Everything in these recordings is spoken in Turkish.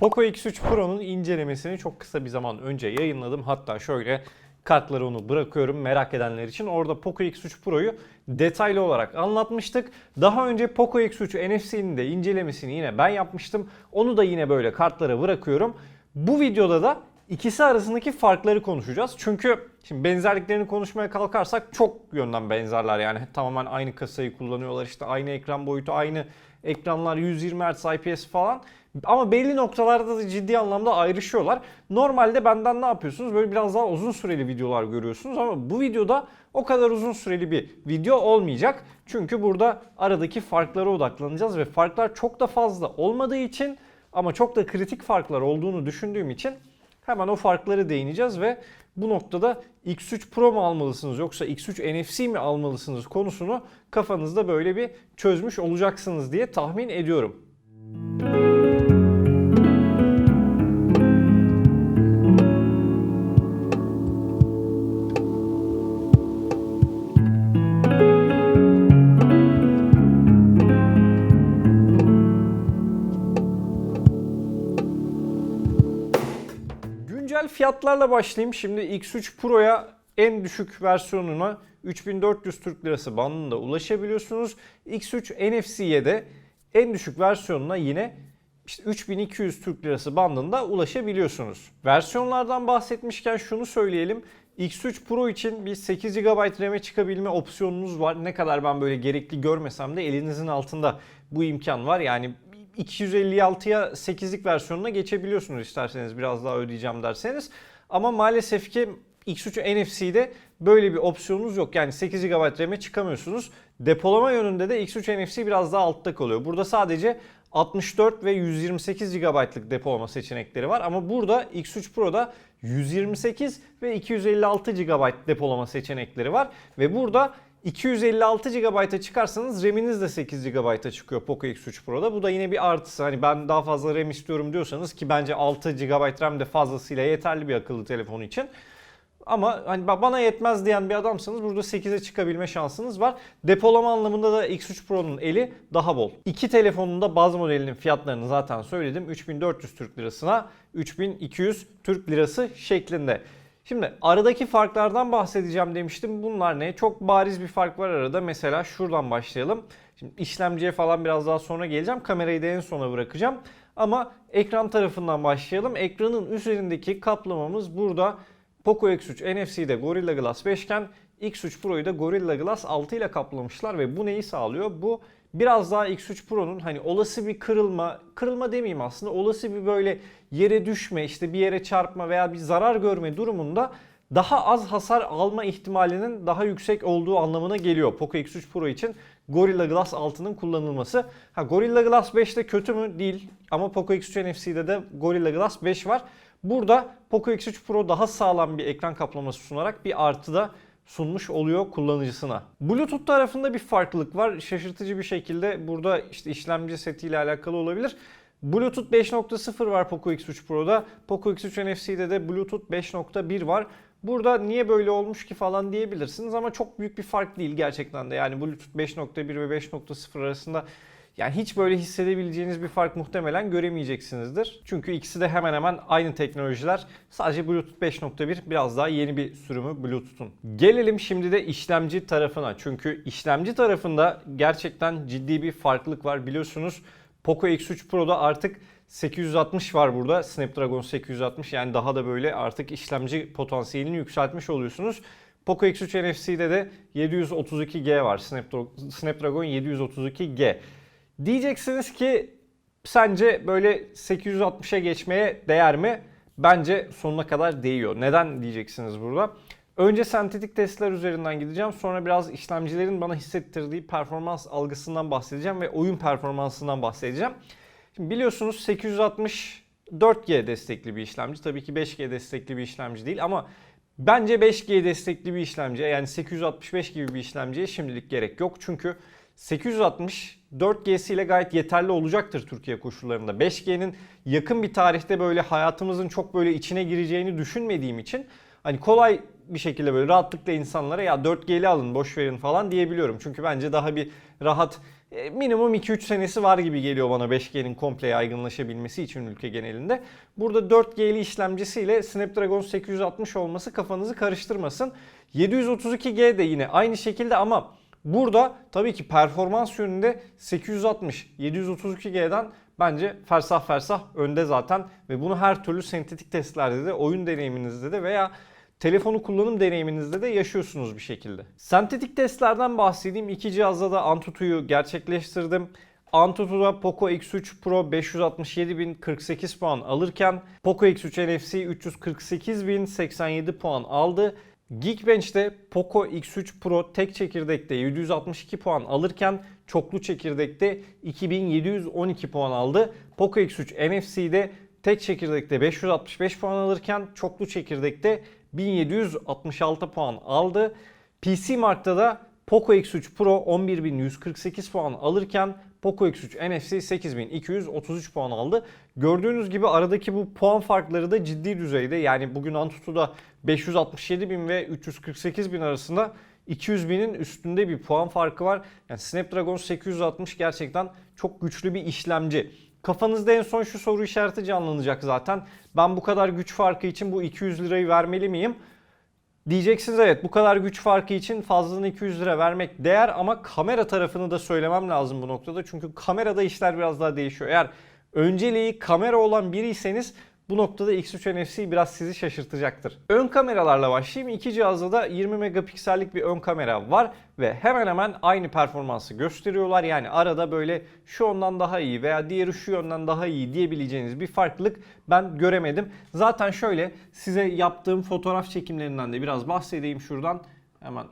Poco X3 Pro'nun incelemesini çok kısa bir zaman önce yayınladım. Hatta şöyle kartları onu bırakıyorum merak edenler için. Orada Poco X3 Pro'yu detaylı olarak anlatmıştık. Daha önce Poco X3 NFC'nin de incelemesini yine ben yapmıştım. Onu da yine böyle kartlara bırakıyorum. Bu videoda da ikisi arasındaki farkları konuşacağız. Çünkü şimdi benzerliklerini konuşmaya kalkarsak çok yönden benzerler yani tamamen aynı kasayı kullanıyorlar işte aynı ekran boyutu aynı ekranlar 120 Hz IPS falan ama belli noktalarda da ciddi anlamda ayrışıyorlar. Normalde benden ne yapıyorsunuz? Böyle biraz daha uzun süreli videolar görüyorsunuz ama bu videoda o kadar uzun süreli bir video olmayacak. Çünkü burada aradaki farklara odaklanacağız ve farklar çok da fazla olmadığı için ama çok da kritik farklar olduğunu düşündüğüm için hemen o farkları değineceğiz ve bu noktada X3 Pro mu almalısınız yoksa X3 NFC mi almalısınız konusunu kafanızda böyle bir çözmüş olacaksınız diye tahmin ediyorum. Güncel fiyatlarla başlayayım. Şimdi X3 Pro'ya en düşük versiyonuna 3400 Türk Lirası bandında ulaşabiliyorsunuz. X3 NFC'ye de en düşük versiyonuna yine işte 3200 Türk Lirası bandında ulaşabiliyorsunuz. Versiyonlardan bahsetmişken şunu söyleyelim. X3 Pro için bir 8 GB RAM'e çıkabilme opsiyonunuz var. Ne kadar ben böyle gerekli görmesem de elinizin altında bu imkan var. Yani 256'ya 8'lik versiyonuna geçebiliyorsunuz isterseniz biraz daha ödeyeceğim derseniz. Ama maalesef ki X3 NFC'de böyle bir opsiyonunuz yok. Yani 8 GB RAM'e çıkamıyorsunuz. Depolama yönünde de X3 NFC biraz daha altta kalıyor. Burada sadece 64 ve 128 GB'lık depolama seçenekleri var ama burada X3 Pro'da 128 ve 256 GB depolama seçenekleri var ve burada 256 GB'a çıkarsanız RAM'iniz de 8 GB'a çıkıyor Poco X3 Pro'da. Bu da yine bir artısı. Hani ben daha fazla RAM istiyorum diyorsanız ki bence 6 GB RAM de fazlasıyla yeterli bir akıllı telefon için. Ama hani bana yetmez diyen bir adamsanız burada 8'e çıkabilme şansınız var. Depolama anlamında da X3 Pro'nun eli daha bol. İki telefonun da baz modelinin fiyatlarını zaten söyledim. 3400 Türk Lirasına 3200 Türk Lirası şeklinde. Şimdi aradaki farklardan bahsedeceğim demiştim. Bunlar ne? Çok bariz bir fark var arada. Mesela şuradan başlayalım. Şimdi işlemciye falan biraz daha sonra geleceğim. Kamerayı da en sona bırakacağım. Ama ekran tarafından başlayalım. Ekranın üzerindeki kaplamamız burada Poco X3 NFC'de Gorilla Glass 5 iken X3 Pro'yu da Gorilla Glass 6 ile kaplamışlar ve bu neyi sağlıyor? Bu biraz daha X3 Pro'nun hani olası bir kırılma, kırılma demeyeyim aslında olası bir böyle yere düşme, işte bir yere çarpma veya bir zarar görme durumunda daha az hasar alma ihtimalinin daha yüksek olduğu anlamına geliyor Poco X3 Pro için Gorilla Glass 6'nın kullanılması. Ha Gorilla Glass 5 de kötü mü? Değil. Ama Poco X3 NFC'de de Gorilla Glass 5 var. Burada Poco X3 Pro daha sağlam bir ekran kaplaması sunarak bir artı da sunmuş oluyor kullanıcısına. Bluetooth tarafında bir farklılık var. Şaşırtıcı bir şekilde burada işte işlemci setiyle alakalı olabilir. Bluetooth 5.0 var Poco X3 Pro'da. Poco X3 NFC'de de Bluetooth 5.1 var. Burada niye böyle olmuş ki falan diyebilirsiniz ama çok büyük bir fark değil gerçekten de. Yani Bluetooth 5.1 ve 5.0 arasında yani hiç böyle hissedebileceğiniz bir fark muhtemelen göremeyeceksinizdir. Çünkü ikisi de hemen hemen aynı teknolojiler. Sadece Bluetooth 5.1 biraz daha yeni bir sürümü Bluetooth'un. Gelelim şimdi de işlemci tarafına. Çünkü işlemci tarafında gerçekten ciddi bir farklılık var. Biliyorsunuz Poco X3 Pro'da artık 860 var burada. Snapdragon 860 yani daha da böyle artık işlemci potansiyelini yükseltmiş oluyorsunuz. Poco X3 NFC'de de 732G var. Snapdragon 732G. Diyeceksiniz ki sence böyle 860'a geçmeye değer mi? Bence sonuna kadar değiyor. Neden diyeceksiniz burada? Önce sentetik testler üzerinden gideceğim. Sonra biraz işlemcilerin bana hissettirdiği performans algısından bahsedeceğim ve oyun performansından bahsedeceğim. Şimdi biliyorsunuz 860 4G destekli bir işlemci. Tabii ki 5G destekli bir işlemci değil ama bence 5G destekli bir işlemci yani 865 gibi bir işlemciye şimdilik gerek yok. Çünkü 860 4G'si ile gayet yeterli olacaktır Türkiye koşullarında. 5G'nin yakın bir tarihte böyle hayatımızın çok böyle içine gireceğini düşünmediğim için hani kolay bir şekilde böyle rahatlıkla insanlara ya 4G'li alın boş verin falan diyebiliyorum. Çünkü bence daha bir rahat e, minimum 2-3 senesi var gibi geliyor bana 5G'nin komple yaygınlaşabilmesi için ülke genelinde. Burada 4G'li işlemcisiyle Snapdragon 860 olması kafanızı karıştırmasın. 732G de yine aynı şekilde ama burada tabii ki performans yönünde 860 732G'den bence fersah fersah önde zaten ve bunu her türlü sentetik testlerde de oyun deneyiminizde de veya telefonu kullanım deneyiminizde de yaşıyorsunuz bir şekilde. Sentetik testlerden bahsedeyim. İki cihazda da Antutu'yu gerçekleştirdim. Antutu'da Poco X3 Pro 567.048 puan alırken Poco X3 NFC 348.087 puan aldı. Geekbench'te Poco X3 Pro tek çekirdekte 762 puan alırken çoklu çekirdekte 2712 puan aldı. Poco X3 NFC'de tek çekirdekte 565 puan alırken çoklu çekirdekte 1766 puan aldı. PC Mark'ta da Poco X3 Pro 11148 puan alırken Poco X3 NFC 8233 puan aldı. Gördüğünüz gibi aradaki bu puan farkları da ciddi düzeyde. Yani bugün Antutu'da 567 bin ve 348 bin arasında 200 binin üstünde bir puan farkı var. Yani Snapdragon 860 gerçekten çok güçlü bir işlemci. Kafanızda en son şu soru işareti canlanacak zaten. Ben bu kadar güç farkı için bu 200 lirayı vermeli miyim? Diyeceksiniz evet bu kadar güç farkı için fazladan 200 lira vermek değer ama kamera tarafını da söylemem lazım bu noktada. Çünkü kamerada işler biraz daha değişiyor. Eğer önceliği kamera olan biriyseniz bu noktada X3 NFC biraz sizi şaşırtacaktır. Ön kameralarla başlayayım. İki cihazda da 20 megapiksellik bir ön kamera var ve hemen hemen aynı performansı gösteriyorlar. Yani arada böyle şu ondan daha iyi veya diğeri şu yönden daha iyi diyebileceğiniz bir farklılık ben göremedim. Zaten şöyle size yaptığım fotoğraf çekimlerinden de biraz bahsedeyim şuradan. Hemen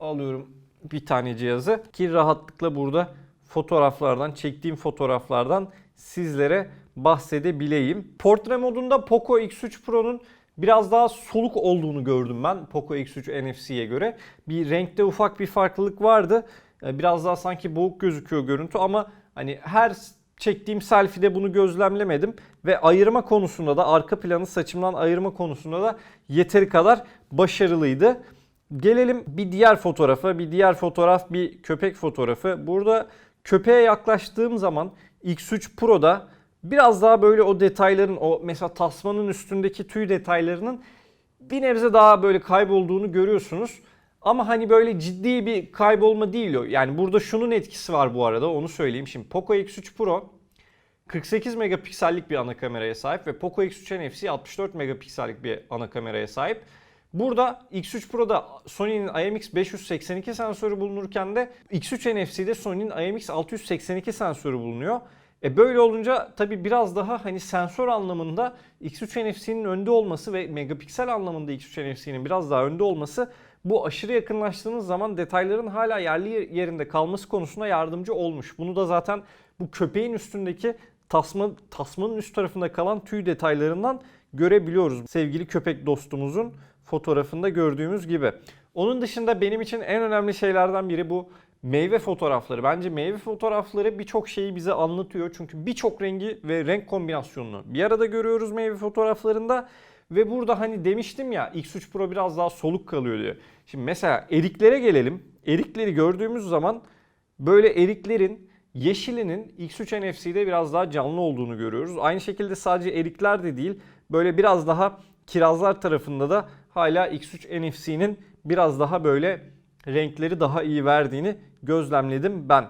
alıyorum bir tane cihazı ki rahatlıkla burada fotoğraflardan, çektiğim fotoğraflardan sizlere bahsedebileyim. Portre modunda Poco X3 Pro'nun biraz daha soluk olduğunu gördüm ben Poco X3 NFC'ye göre. Bir renkte ufak bir farklılık vardı. Ee, Biraz daha sanki boğuk gözüküyor görüntü ama hani her çektiğim selfie'de bunu gözlemlemedim ve ayırma konusunda da arka planı saçımdan ayırma konusunda da yeteri kadar başarılıydı. Gelelim bir diğer fotoğrafa. Bir diğer fotoğraf bir köpek fotoğrafı. Burada köpeğe yaklaştığım zaman X3 Pro'da biraz daha böyle o detayların o mesela tasmanın üstündeki tüy detaylarının bir nebze daha böyle kaybolduğunu görüyorsunuz. Ama hani böyle ciddi bir kaybolma değil o. Yani burada şunun etkisi var bu arada onu söyleyeyim. Şimdi Poco X3 Pro 48 megapiksellik bir ana kameraya sahip ve Poco X3 NFC 64 megapiksellik bir ana kameraya sahip. Burada X3 Pro'da Sony'nin IMX582 sensörü bulunurken de X3 NFC'de Sony'nin IMX682 sensörü bulunuyor. E böyle olunca tabi biraz daha hani sensör anlamında X3 NFC'nin önde olması ve megapiksel anlamında X3 NFC'nin biraz daha önde olması bu aşırı yakınlaştığınız zaman detayların hala yerli yerinde kalması konusunda yardımcı olmuş. Bunu da zaten bu köpeğin üstündeki tasma, tasmanın üst tarafında kalan tüy detaylarından görebiliyoruz. Sevgili köpek dostumuzun fotoğrafında gördüğümüz gibi. Onun dışında benim için en önemli şeylerden biri bu meyve fotoğrafları. Bence meyve fotoğrafları birçok şeyi bize anlatıyor. Çünkü birçok rengi ve renk kombinasyonunu bir arada görüyoruz meyve fotoğraflarında. Ve burada hani demiştim ya X3 Pro biraz daha soluk kalıyor diye. Şimdi mesela eriklere gelelim. Erikleri gördüğümüz zaman böyle eriklerin yeşilinin X3 NFC'de biraz daha canlı olduğunu görüyoruz. Aynı şekilde sadece erikler de değil böyle biraz daha kirazlar tarafında da hala X3 NFC'nin biraz daha böyle renkleri daha iyi verdiğini gözlemledim ben.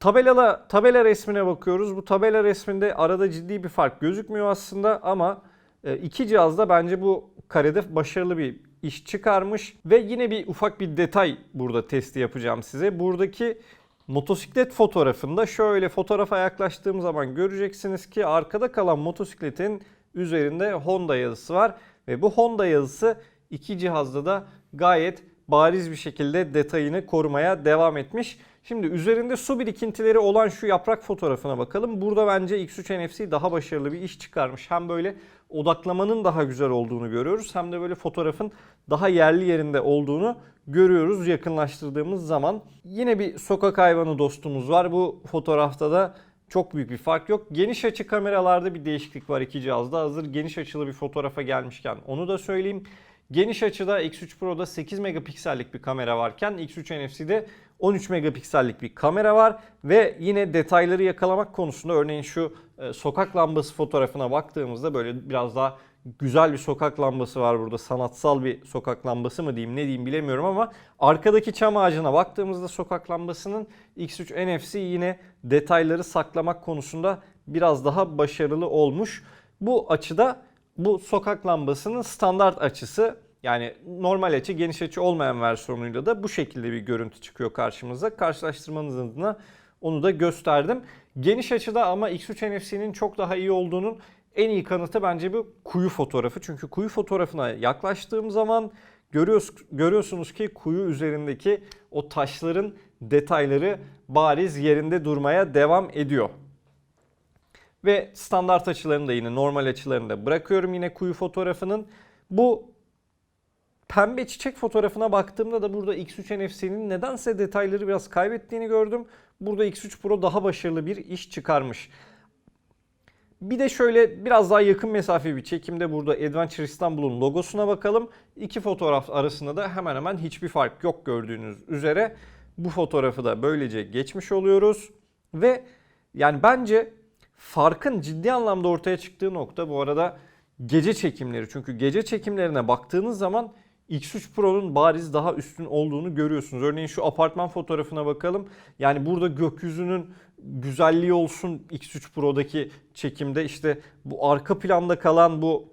Tabelala, tabela resmine bakıyoruz. Bu tabela resminde arada ciddi bir fark gözükmüyor aslında ama e, iki cihazda bence bu karede başarılı bir iş çıkarmış. Ve yine bir ufak bir detay burada testi yapacağım size. Buradaki motosiklet fotoğrafında şöyle fotoğrafa yaklaştığım zaman göreceksiniz ki arkada kalan motosikletin üzerinde Honda yazısı var. Ve bu Honda yazısı iki cihazda da gayet bariz bir şekilde detayını korumaya devam etmiş. Şimdi üzerinde su birikintileri olan şu yaprak fotoğrafına bakalım. Burada bence X3 NFC daha başarılı bir iş çıkarmış. Hem böyle odaklamanın daha güzel olduğunu görüyoruz hem de böyle fotoğrafın daha yerli yerinde olduğunu görüyoruz yakınlaştırdığımız zaman. Yine bir sokak hayvanı dostumuz var. Bu fotoğrafta da çok büyük bir fark yok. Geniş açı kameralarda bir değişiklik var iki cihazda. Hazır geniş açılı bir fotoğrafa gelmişken onu da söyleyeyim. Geniş açıda X3 Pro'da 8 megapiksellik bir kamera varken X3 NFC'de 13 megapiksellik bir kamera var ve yine detayları yakalamak konusunda örneğin şu e, sokak lambası fotoğrafına baktığımızda böyle biraz daha güzel bir sokak lambası var burada. Sanatsal bir sokak lambası mı diyeyim ne diyeyim bilemiyorum ama arkadaki çam ağacına baktığımızda sokak lambasının X3 NFC yine detayları saklamak konusunda biraz daha başarılı olmuş. Bu açıda bu sokak lambasının standart açısı yani normal açı geniş açı olmayan versiyonuyla da bu şekilde bir görüntü çıkıyor karşımıza. Karşılaştırmanız adına onu da gösterdim. Geniş açıda ama X3 NFC'nin çok daha iyi olduğunun en iyi kanıtı bence bu kuyu fotoğrafı. Çünkü kuyu fotoğrafına yaklaştığım zaman görüyoruz, görüyorsunuz ki kuyu üzerindeki o taşların detayları bariz yerinde durmaya devam ediyor. Ve standart açılarını da yine normal açılarını da bırakıyorum yine kuyu fotoğrafının. Bu pembe çiçek fotoğrafına baktığımda da burada X3 NFC'nin nedense detayları biraz kaybettiğini gördüm. Burada X3 Pro daha başarılı bir iş çıkarmış. Bir de şöyle biraz daha yakın mesafe bir çekimde burada Adventure İstanbul'un logosuna bakalım. İki fotoğraf arasında da hemen hemen hiçbir fark yok gördüğünüz üzere. Bu fotoğrafı da böylece geçmiş oluyoruz. Ve yani bence farkın ciddi anlamda ortaya çıktığı nokta bu arada gece çekimleri. Çünkü gece çekimlerine baktığınız zaman X3 Pro'nun bariz daha üstün olduğunu görüyorsunuz. Örneğin şu apartman fotoğrafına bakalım. Yani burada gökyüzünün güzelliği olsun X3 Pro'daki çekimde işte bu arka planda kalan bu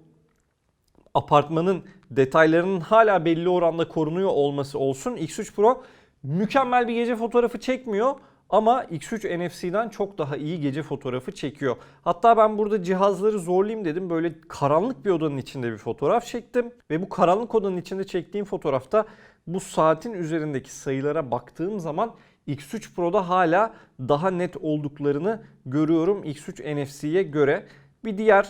apartmanın detaylarının hala belli oranda korunuyor olması olsun. X3 Pro mükemmel bir gece fotoğrafı çekmiyor ama X3 NFC'den çok daha iyi gece fotoğrafı çekiyor. Hatta ben burada cihazları zorlayayım dedim. Böyle karanlık bir odanın içinde bir fotoğraf çektim. Ve bu karanlık odanın içinde çektiğim fotoğrafta bu saatin üzerindeki sayılara baktığım zaman X3 Pro'da hala daha net olduklarını görüyorum X3 NFC'ye göre. Bir diğer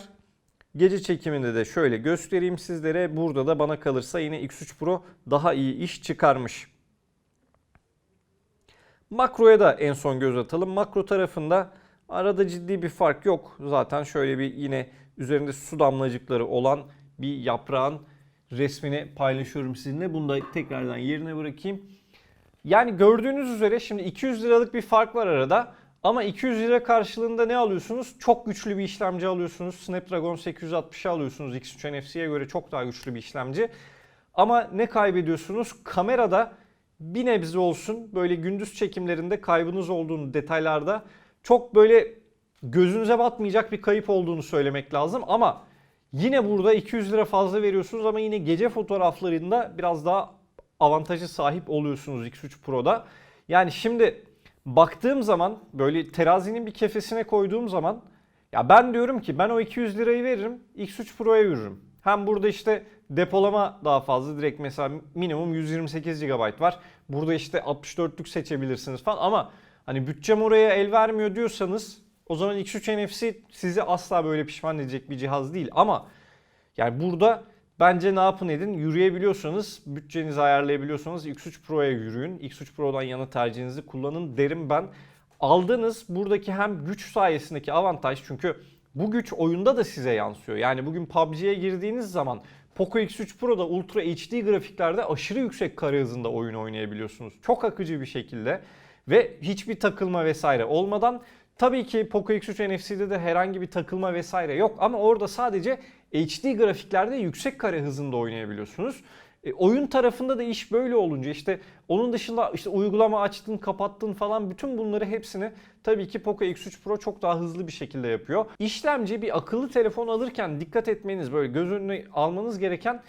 gece çekiminde de şöyle göstereyim sizlere. Burada da bana kalırsa yine X3 Pro daha iyi iş çıkarmış. Makroya da en son göz atalım. Makro tarafında arada ciddi bir fark yok. Zaten şöyle bir yine üzerinde su damlacıkları olan bir yaprağın resmini paylaşıyorum sizinle. Bunu da tekrardan yerine bırakayım. Yani gördüğünüz üzere şimdi 200 liralık bir fark var arada. Ama 200 lira karşılığında ne alıyorsunuz? Çok güçlü bir işlemci alıyorsunuz. Snapdragon 860'ı alıyorsunuz. X3 NFC'ye göre çok daha güçlü bir işlemci. Ama ne kaybediyorsunuz? Kamerada bir nebze olsun böyle gündüz çekimlerinde kaybınız olduğunu detaylarda çok böyle gözünüze batmayacak bir kayıp olduğunu söylemek lazım ama yine burada 200 lira fazla veriyorsunuz ama yine gece fotoğraflarında biraz daha avantajı sahip oluyorsunuz X3 Pro'da. Yani şimdi baktığım zaman böyle terazinin bir kefesine koyduğum zaman ya ben diyorum ki ben o 200 lirayı veririm X3 Pro'ya yürürüm. Hem burada işte depolama daha fazla direkt mesela minimum 128 GB var. Burada işte 64'lük seçebilirsiniz falan ama hani bütçem oraya el vermiyor diyorsanız o zaman X3 NFC sizi asla böyle pişman edecek bir cihaz değil ama yani burada bence ne yapın edin yürüyebiliyorsanız bütçenizi ayarlayabiliyorsanız X3 Pro'ya yürüyün. X3 Pro'dan yana tercihinizi kullanın derim ben. Aldığınız buradaki hem güç sayesindeki avantaj çünkü bu güç oyunda da size yansıyor. Yani bugün PUBG'ye girdiğiniz zaman Poco X3 Pro'da Ultra HD grafiklerde aşırı yüksek kare hızında oyun oynayabiliyorsunuz. Çok akıcı bir şekilde ve hiçbir takılma vesaire olmadan Tabii ki Poco X3 NFC'de de herhangi bir takılma vesaire yok ama orada sadece HD grafiklerde yüksek kare hızında oynayabiliyorsunuz. E, oyun tarafında da iş böyle olunca işte onun dışında işte uygulama açtın, kapattın falan bütün bunları hepsini tabii ki Poco X3 Pro çok daha hızlı bir şekilde yapıyor. İşlemci bir akıllı telefon alırken dikkat etmeniz böyle göz önüne almanız gereken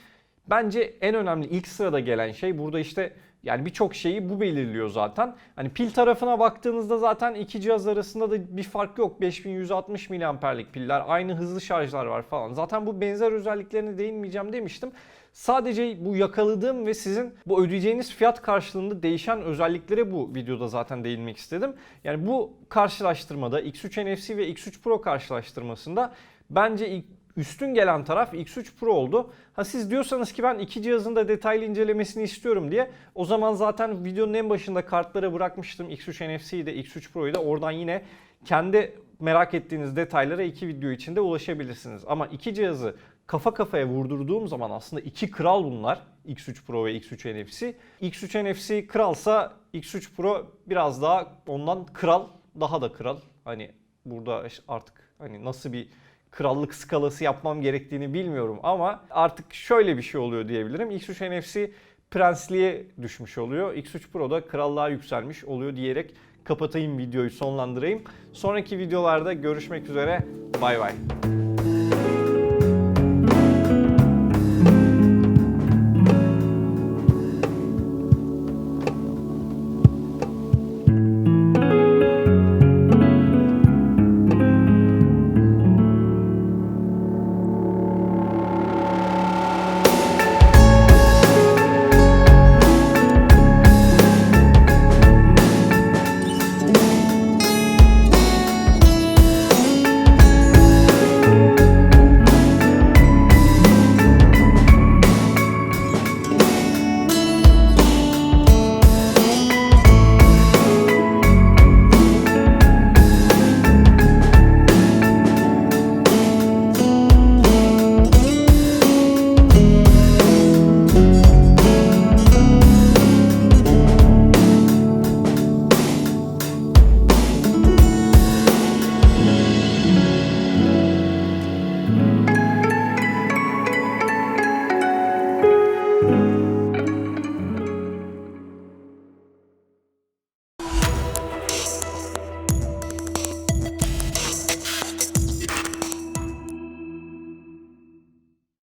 bence en önemli ilk sırada gelen şey burada işte yani birçok şeyi bu belirliyor zaten. Hani pil tarafına baktığınızda zaten iki cihaz arasında da bir fark yok. 5160 mAh'lik piller, aynı hızlı şarjlar var falan. Zaten bu benzer özelliklerine değinmeyeceğim demiştim. Sadece bu yakaladığım ve sizin bu ödeyeceğiniz fiyat karşılığında değişen özelliklere bu videoda zaten değinmek istedim. Yani bu karşılaştırmada X3 NFC ve X3 Pro karşılaştırmasında bence üstün gelen taraf X3 Pro oldu. Ha siz diyorsanız ki ben iki cihazın da detaylı incelemesini istiyorum diye o zaman zaten videonun en başında kartlara bırakmıştım X3 NFC'yi de X3 Pro'yu da oradan yine kendi merak ettiğiniz detaylara iki video içinde ulaşabilirsiniz. Ama iki cihazı kafa kafaya vurdurduğum zaman aslında iki kral bunlar. X3 Pro ve X3 NFC. X3 NFC kralsa X3 Pro biraz daha ondan kral, daha da kral. Hani burada artık hani nasıl bir krallık skalası yapmam gerektiğini bilmiyorum ama artık şöyle bir şey oluyor diyebilirim. X3 NFC prensliğe düşmüş oluyor. X3 Pro da krallığa yükselmiş oluyor diyerek kapatayım videoyu sonlandırayım. Sonraki videolarda görüşmek üzere. Bay bay.